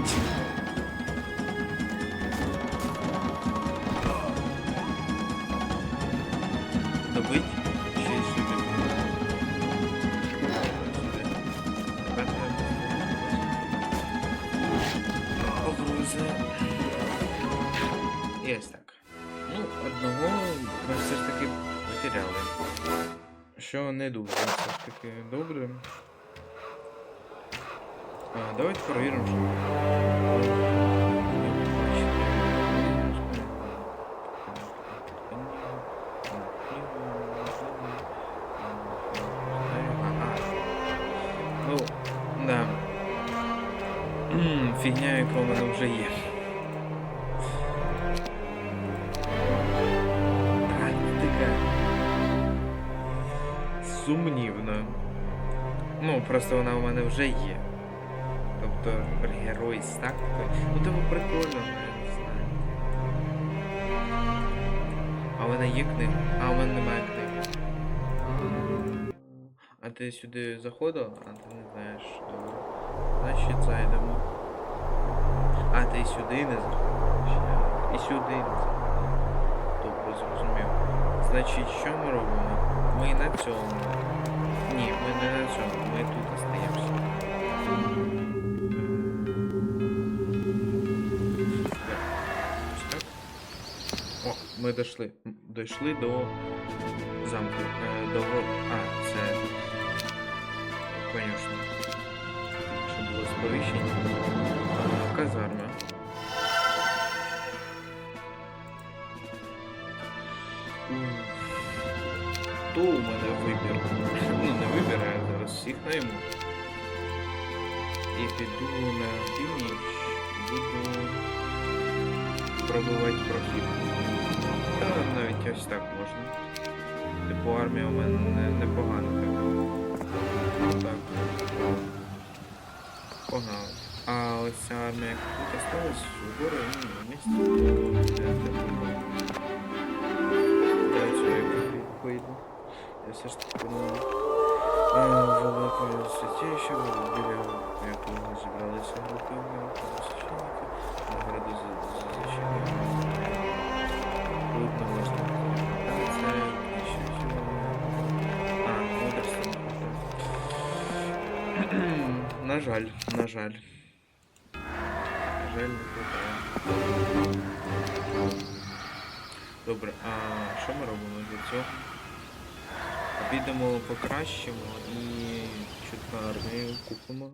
Треба. Добить? Чи сюди? Так. Ну, одного все ж таки потеряли. Що не дуже все ж таки добре. А, давайте перевіримо, що. Ну, да. М, Фігня, яка у мене вже є. Практика. Сумнівно. Ну, просто вона у мене вже є. Тобто герой з тактикою. Ну тому прикольно, я не знаю. А мене є книга? А у мене немає книги. А ти сюди заходив? А ти не знаєш. Добре. Значить зайдемо. А, ти сюди не заходив. ще. І сюди не заходив. Добре, зрозумів. Значить, що ми робимо? Ми на цьому. Ні, ми не на цьому, ми тут остаємося. Ми дійшли. Дійшли до замку. Е, до... А, це... Конечно. Щоб було сповіщення. Казарма. То у мене вибір. Ну, не вибір, а зараз всіх найму. І піду на північ. Буду пробувати прохід. Навіть ось так можна. Типу армія у мене не- непогана така. Так. Погнали. А ось ця армія, тут осталась, вгору, ну, на місці, то не. Я поїду. Я все ж таки ну, великою святіше, біля якого зібралися групи священники, награду за На жаль, на жаль. На жаль, не хватає. Добре, а що ми робимо для цього? Підемо покращимо і чутка армію купимо.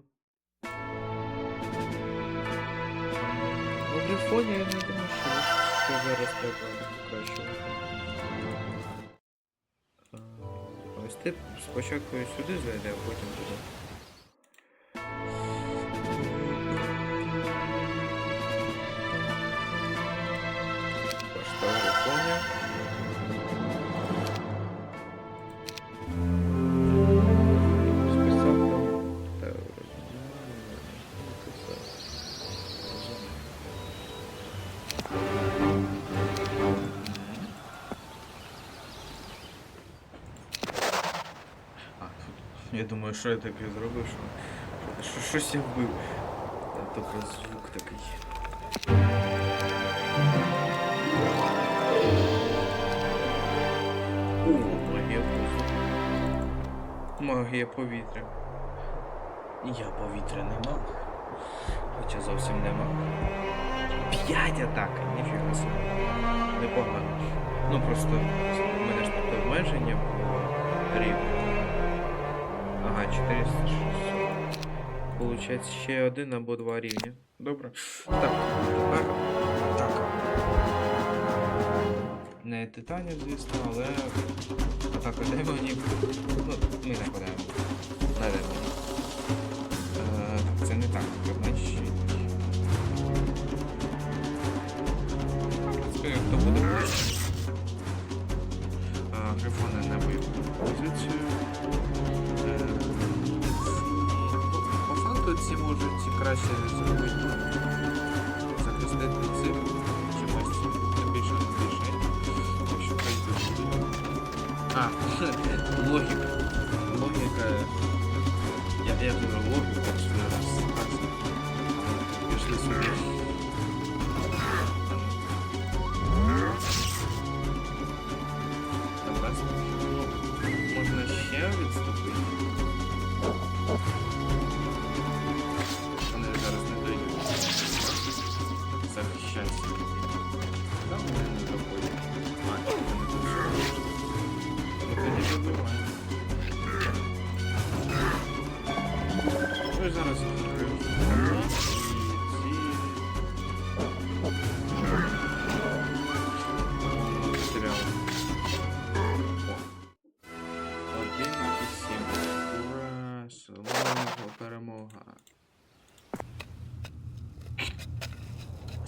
В грифоні я не думаю, що, що зараз треба покращувати. Ось ти спочатку сюди зайде, а потім туди. Я думаю, що я таке зробив, що, що щось я вбив. Тут звук такий. О, магія повітря. Магія повітря. Я повітря не мав. Хоча зовсім нема. П'ять атак, ніфіга собі. Непогано. Ну просто у мене ж тут обмеження було рівно. 400, 600. Получається ще один або два рівня. Добре. Так, тепер атака. Не титанів, звісно, але атака демонів. Ну, ми нападаємо. На демонів. Е, так, це не так, значить. Ну, хто буде е, Грифони на бойову позицію. Зробити. Захистити цих чимось не більше більше. Якщо хай буде. А, логіка. Логіка. Я, я дуже логіку, що я розсипався. Пішли собі.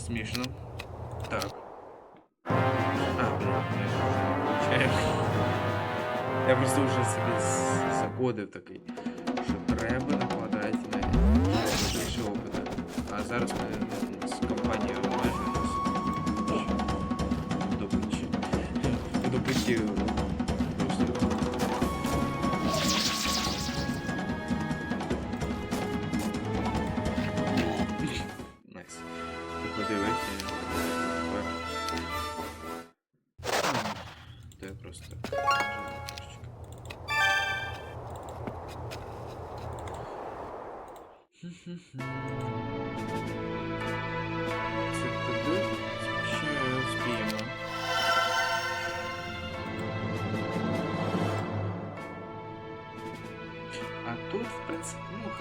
Смішно. Так. А, блін, я ж вже не включаю. Я просто вже собі з- закодив такий, що треба накладати на більше опита. А зараз ми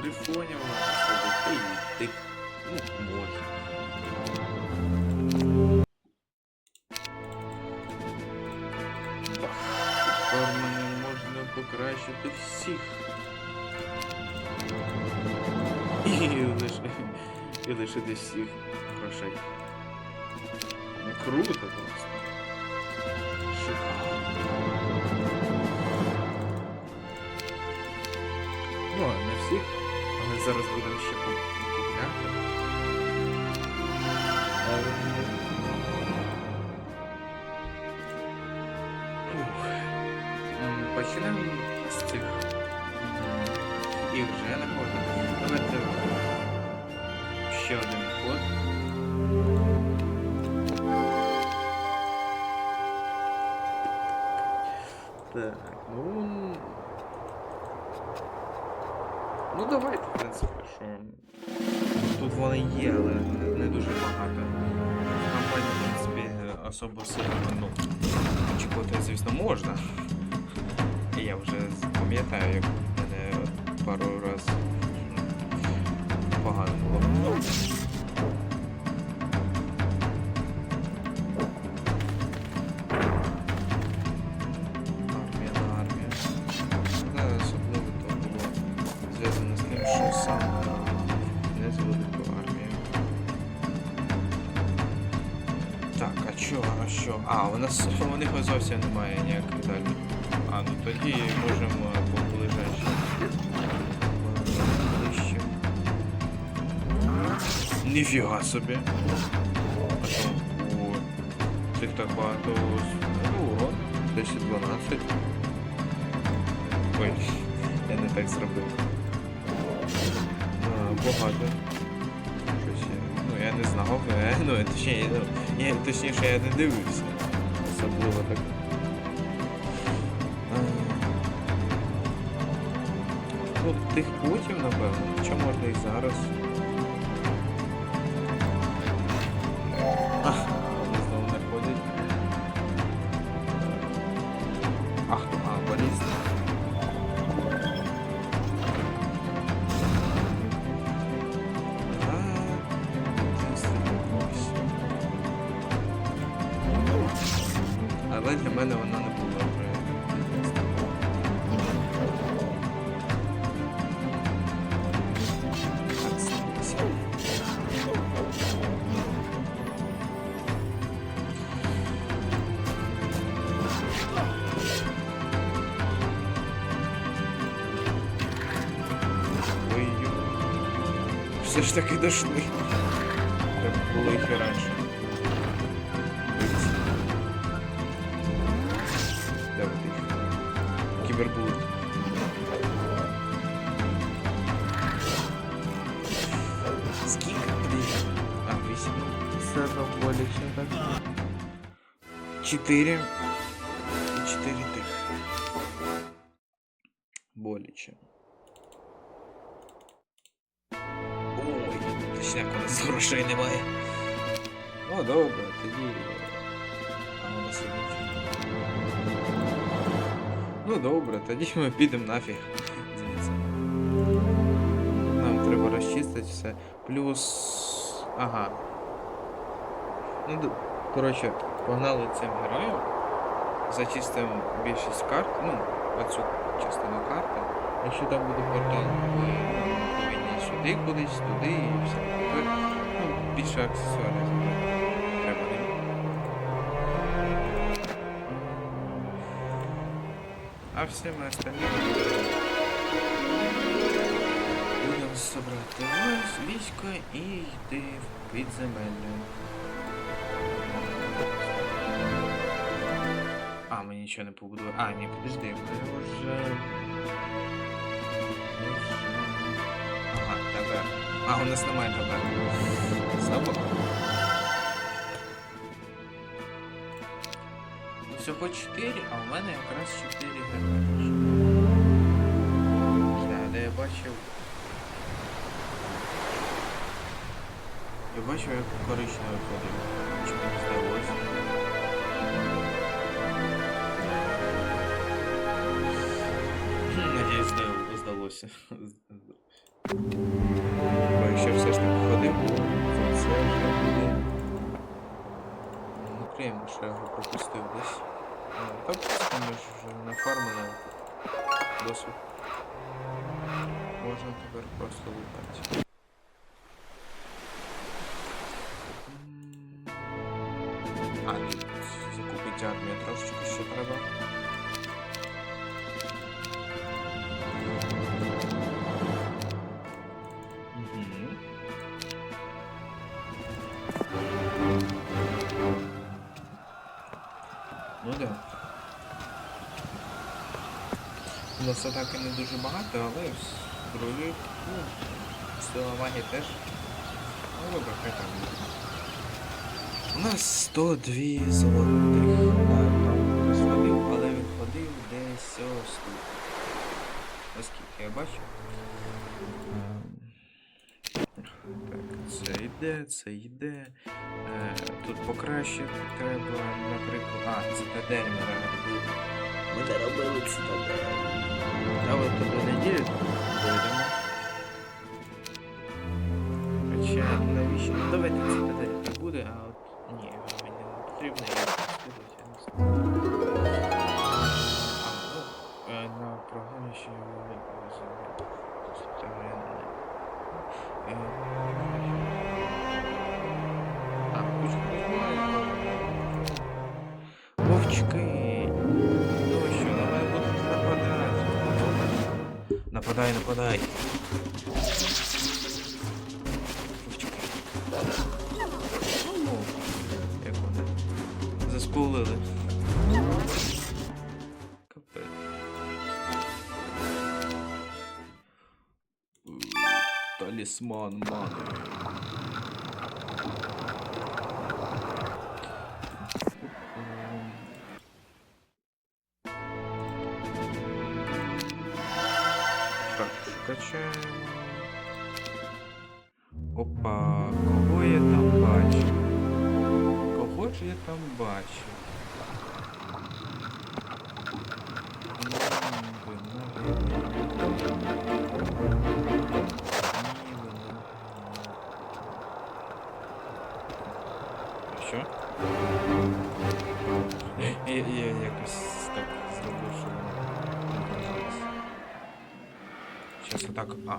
принципі, ну, грифонів можна зробити, і ну. Так, Тепер мене можна покращити всіх. І лише, і лишити всіх грошей. Круто просто. Шикарно. Зараз будемо ще куп- купляти. Фух. М, Почнемо з цих. М, Їх вже я не можу. Давайте ще один код. Так, ну. Ну давайте, в принципі, що. Тут вони є, але не, дуже багато. В компанії, в принципі, особо сильно, ну, очікувати, звісно, можна. Я вже пам'ятаю, як мене пару разів погано було. У нас у зовсім немає ніяких далі. А, ну тоді можемо поближайше. Ближче. Ніфіга собі. А що? О, цих так багато. Урон. 10-12. Ой, я не так зробив. Багато. Щось я. Ну, я не знав. е, Ну, точніше, ну, я, точніше, я не дивився. Особливо так. Тут Ну, тих путів, напевно. що можна і зараз. Але для мене вона не була все ж таки дошли. Кібербулет. Скільки? Блін. А, вісім. Все одно боляче, так? Чотири. І чотири тих. Боляче. Ой, точняк, у нас грошей немає. Ну, добре, тоді. А у нас є нічого. Ну добре, тоді ми підемо нафіг. Нам треба розчистити все. Плюс. Ага. Ну, коротше, погнали цим героєм. Зачистимо більшість карт, ну, оцю частину карти. Якщо там буде портал, ми повинні сюди кудись, туди і все. Ну, більше аксесуарів А все ми остальні будемо собрати військо і йти в підземелля. А, ми нічого не побудували. А, ні, подожди. Ми вже. Ага, тепер. А, у нас немає тепер. Слабо. Всього 4, а у мене якраз 4 герої. Да, де я бачив. Я бачив, як коричневий ходив. Чому не здалося? Надіюсь, зда- здалося. Бо якщо все ж таки ходив, то це вже буде. Ну, приємно, що я пропустив десь. Ну, так ми ж вже нафармили досвід. Можна тепер просто лутати. М, А, тут закупити армію трошечки треба. У нас атаки не дуже багато, але зброї, ну, сила магії теж. Ну хай там. У нас 102 золотих. Там але він ходив десь ось тут. Наскільки я бачу. Ем, це йде, це йде. Е, тут покращити треба, наприклад. А, цитадель ми робили. Ми не робили цитадель. А от туди неділю дойдемо. Хоча навіщо? Ну давайте цитадель так буде, а от ні, мені не потрібно, я скидувати, я не знаю. А, ну, е, на програмі ще Нападай, нападай. Як вони. Заскулили. Капець. Талісман мани. Що? Я, я якось так зробив, що. Щас отак. А.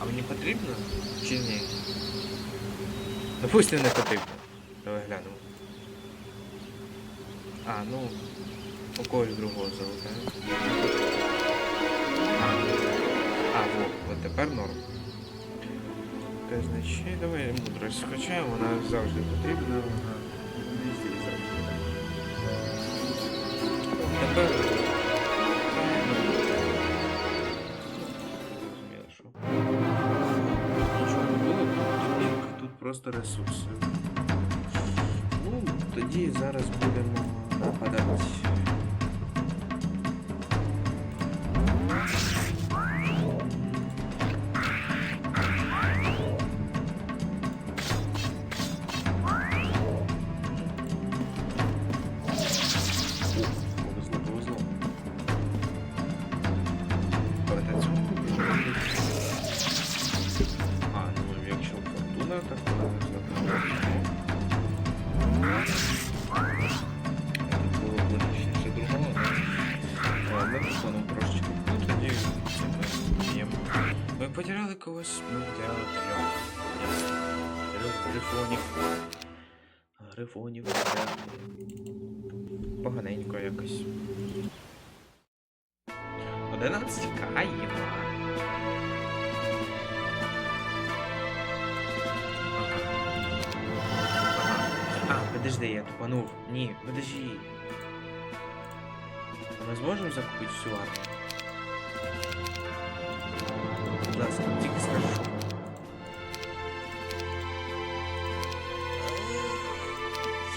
А мені потрібно? Чи ні? Допустим, не потрібно. Давай глянемо. А, ну. У когось другого залутаю. А, а вот, от тепер норм. крутезна ще. Давай мудрость скачаємо, вона завжди потрібна, вона везде і завжди. Тепер. ну, зрозуміло, що. Нічого не було, тут, тут, тут просто ресурси. Ну, тоді зараз будемо нападати. Тут було вирішніше другого, але ми виконуємо трошечки. Тоді ми вміємо. Ми потеряли когось, ми потеряли трьох. Трьох грифонів. Поганенько якось. 11 каємо. подожди, я тупанув. Ні, подожди. Ми зможемо закупити всю армію? Будь ласка, тільки скажи, що.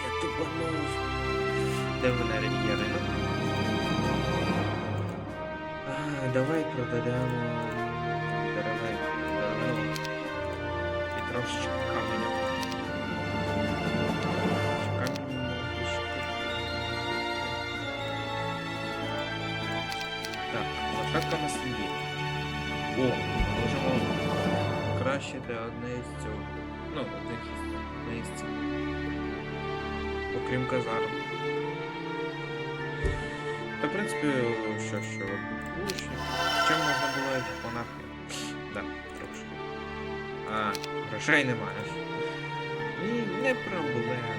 Я тупанув. Де вона рельєри? А, давай продаємо деревей, дерево і трошечки Лошадка на сліді. О, можемо кращити одне із цього. Ну, одних із місць. Окрім казарм. Та, в принципі, що, що, лучше. Чим можна було по нахрен? Да, трошки. А, грошей немає. Не проблема.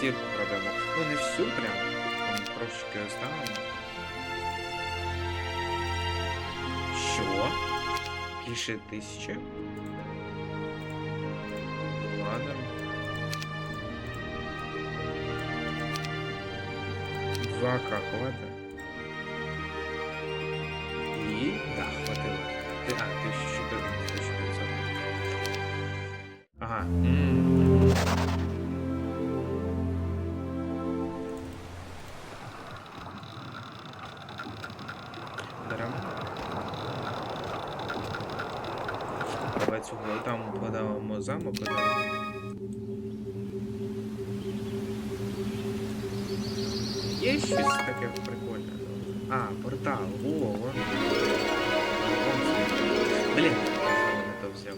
Сірку продамо. Ну не всю прям. Там трошечки оставимо. Що? Пише тисяча. Ладно. Два хватит. И да, хватило. Ты, а, 1400, 1500. Ага. Цього там подавимо замок. Є щось таке прикольне? А, портал. О, вон. Блін, я то взяв.